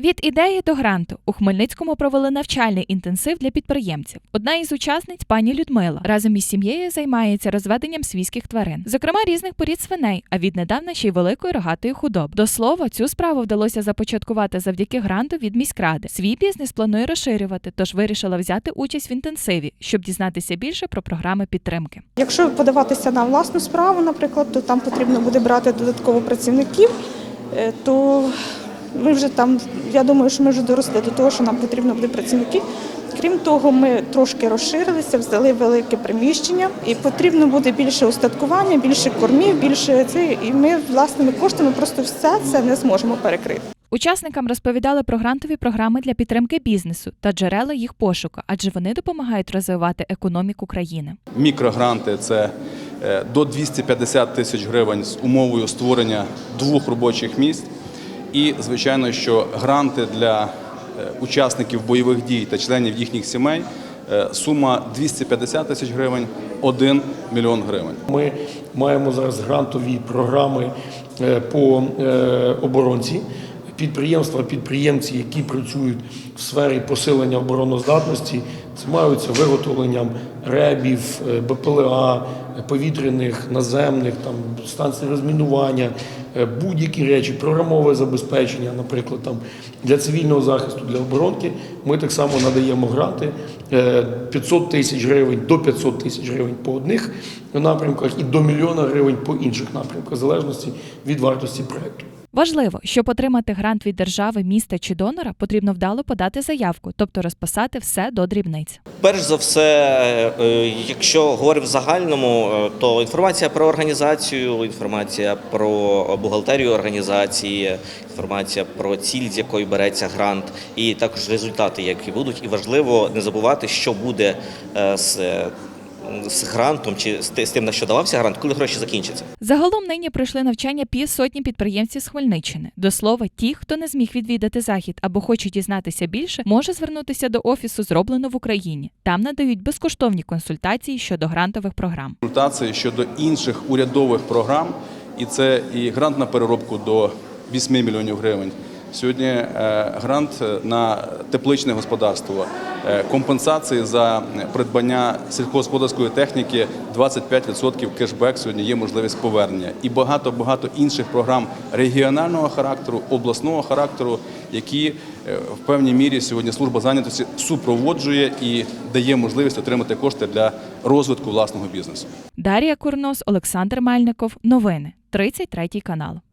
Від ідеї до гранту у Хмельницькому провели навчальний інтенсив для підприємців. Одна із учасниць пані Людмила разом із сім'єю займається розведенням свійських тварин, зокрема різних порід свиней, а віднедавна ще й великої рогатої худоби. До слова, цю справу вдалося започаткувати завдяки гранту від міськради. Свій бізнес планує розширювати, тож вирішила взяти участь в інтенсиві, щоб дізнатися більше про програми підтримки. Якщо подаватися на власну справу, наприклад, то там потрібно буде брати додатково працівників, е, то ми вже там, я думаю, що ми вже доросли до того, що нам потрібно буде працівників. Крім того, ми трошки розширилися, взяли велике приміщення, і потрібно буде більше устаткування, більше кормів, більше це. І ми власними коштами просто все це не зможемо перекрити. Учасникам розповідали про грантові програми для підтримки бізнесу та джерела їх пошуку, адже вони допомагають розвивати економіку країни. Мікрогранти це е, до 250 тисяч гривень з умовою створення двох робочих місць. І, звичайно, що гранти для е, учасників бойових дій та членів їхніх сімей е, сума 250 тисяч гривень 1 мільйон гривень. Ми маємо зараз грантові програми е, по оборонці. Підприємства, підприємці, які працюють в сфері посилення обороноздатності, займаються виготовленням ребів, БПЛА, повітряних, наземних, там станцій розмінування, будь-які речі, програмове забезпечення, наприклад, там для цивільного захисту, для оборонки. Ми так само надаємо гранти е, 500 тисяч гривень до 500 тисяч гривень по одних напрямках і до мільйона гривень по інших напрямках, в залежності від вартості проекту. Важливо, щоб отримати грант від держави, міста чи донора, потрібно вдало подати заявку, тобто розписати все до дрібниць. Перш за все, е, якщо говорити в загальному, е, то інформація про організацію, інформація про бухгалтерію організації, інформація про ціль, з якої береться грант, і також результати, які будуть. І важливо не забувати, що буде е, з, з грантом чи з ти- з тим, на що давався грант, коли гроші закінчаться. Загалом нині пройшли навчання півсотні підприємців з Хмельниччини. До слова, ті, хто не зміг відвідати захід або хоче дізнатися більше, може звернутися до офісу зроблено в Україні. Там надають безкоштовні консультації щодо грантових програм. консультації щодо інших урядових програм, і це і грант на переробку до 8 мільйонів гривень. Сьогодні е, грант на тепличне господарство, е, компенсації за придбання сільськогосподарської техніки, 25% кешбек сьогодні є можливість повернення. І багато багато інших програм регіонального характеру, обласного характеру, які е, в певній мірі сьогодні служба зайнятості супроводжує і дає можливість отримати кошти для розвитку власного бізнесу. Дар'я Курнос, Олександр Мельников. Новини 33 канал.